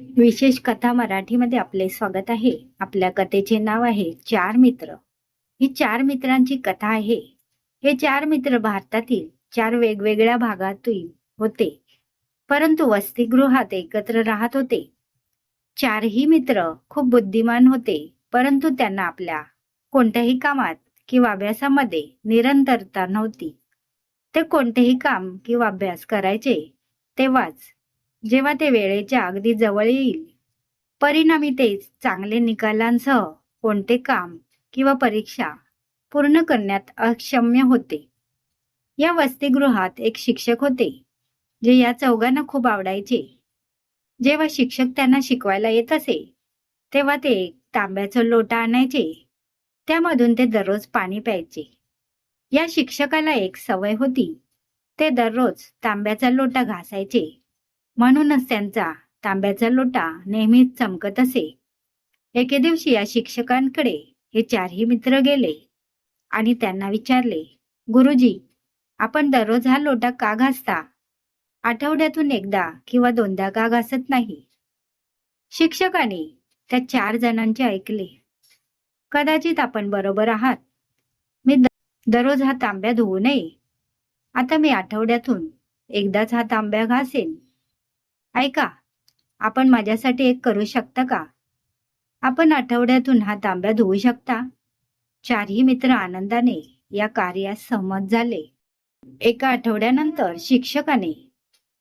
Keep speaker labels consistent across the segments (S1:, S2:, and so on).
S1: विशेष कथा मराठीमध्ये आपले स्वागत आहे. आपल्या कथेचे नाव आहे चार मित्र. ही चार मित्रांची कथा आहे. हे चार मित्र भारतातील चार वेगवेगळ्या भागातील होते. परंतु वसतिगृहात एकत्र राहत होते. चारही मित्र खूप बुद्धिमान होते. परंतु त्यांना आपल्या कोणत्याही कामात किंवा अभ्यासामध्ये निरंतरता नव्हती. ते कोणतेही काम किंवा अभ्यास करायचे तेव्हाच जेव्हा ते वेळेच्या अगदी जवळ येईल. परिणामी ते चांगले निकालांसह कोणते काम किंवा परीक्षा पूर्ण करण्यात अक्षम्य होते. या वसतिगृहात एक शिक्षक होते जे या चौघांना खूप आवडायचे. जेव्हा शिक्षक त्यांना शिकवायला येत असे तेव्हा ते एक तांब्याचं लोटा आणायचे. त्यामधून ते दररोज पाणी प्यायचे. या शिक्षकाला एक सवय होती ते दररोज तांब्याचा लोटा घासायचे. म्हणूनच त्यांचा तांब्याचा लोटा नेहमीच चमकत असे. एके दिवशी या शिक्षकांकडे हे चारही मित्र गेले आणि त्यांना विचारले गुरुजी आपण दररोज हा लोटा का घासता? आठवड्यातून एकदा किंवा दोनदा का घासत नाही? शिक्षकाने त्या चार जणांचे ऐकले कदाचित आपण बरोबर आहात. मी दररोज हा तांब्या धुवू नये. आता मी आठवड्यातून एकदाच हा तांब्या घासेन. ऐका आपण माझ्यासाठी एक करू शकता का? आपण आठवड्यातून हा तांब्या धुवू शकता? चारही मित्र आनंदाने या कार्यास सहमत झाले. एका आठवड्यानंतर शिक्षकाने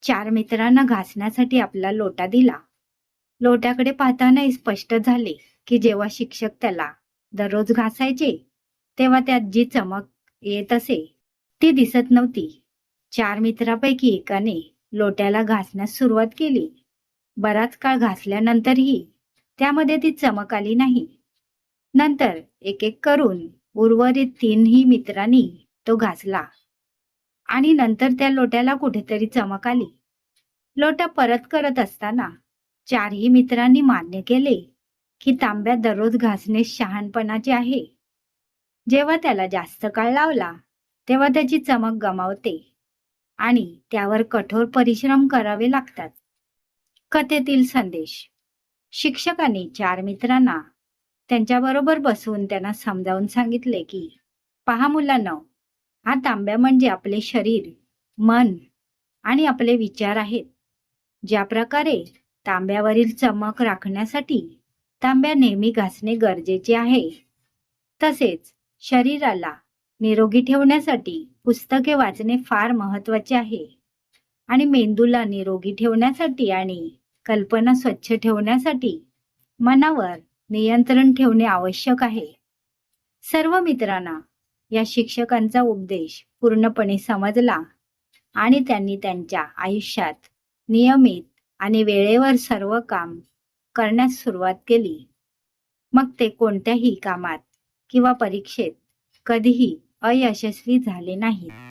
S1: चार मित्रांना घासण्यासाठी आपला लोटा दिला. लोट्याकडे पाहताना स्पष्ट झाले की जेव्हा शिक्षक त्याला दररोज घासायचे तेव्हा त्यात जी चमक येत असे ती दिसत नव्हती. चार मित्रापैकी एकाने लोट्याला घासण्यास सुरुवात केली. बराच काळ घासल्यानंतरही त्यामध्ये ती चमक आली नाही. नंतर एक एक करून उर्वरित तीनही मित्रांनी तो घासला. आणि नंतर त्या लोट्याला कुठेतरी चमक आली. लोटा परत करत असताना चारही मित्रांनी मान्य केले की तांब्या दररोज घासणे शहाणपणाचे आहे. जेव्हा त्याला जास्त काळ लावला तेव्हा त्याची चमक गमावते. आणि त्यावर कठोर परिश्रम करावे लागतात. कथेतील संदेश. शिक्षकांनी चार मित्रांना त्यांच्याबरोबर बसवून त्यांना समजावून सांगितले की पहा मुलांना हा तांब्या म्हणजे आपले शरीर मन आणि आपले विचार आहेत. ज्या प्रकारे तांब्यावरील चमक राखण्यासाठी तांब्या नेहमी घासणे गरजेचे आहे तसेच शरीराला निरोगी ठेवण्यासाठी पुस्तके वाचणे फार महत्त्वाचे आहे. आणि मेंदूला निरोगी ठेवण्यासाठी आणि कल्पना स्वच्छ ठेवण्यासाठी मनावर नियंत्रण ठेवणे आवश्यक आहे. सर्व मित्रांना या शिक्षकांचा उपदेश पूर्णपणे समजला आणि त्यांनी त्यांच्या आयुष्यात नियमित आणि वेळेवर सर्व काम करण्यास सुरुवात केली. मग ते कोणत्याही कामात किंवा परीक्षेत कधीही अयशस्वी झाले नाहीत.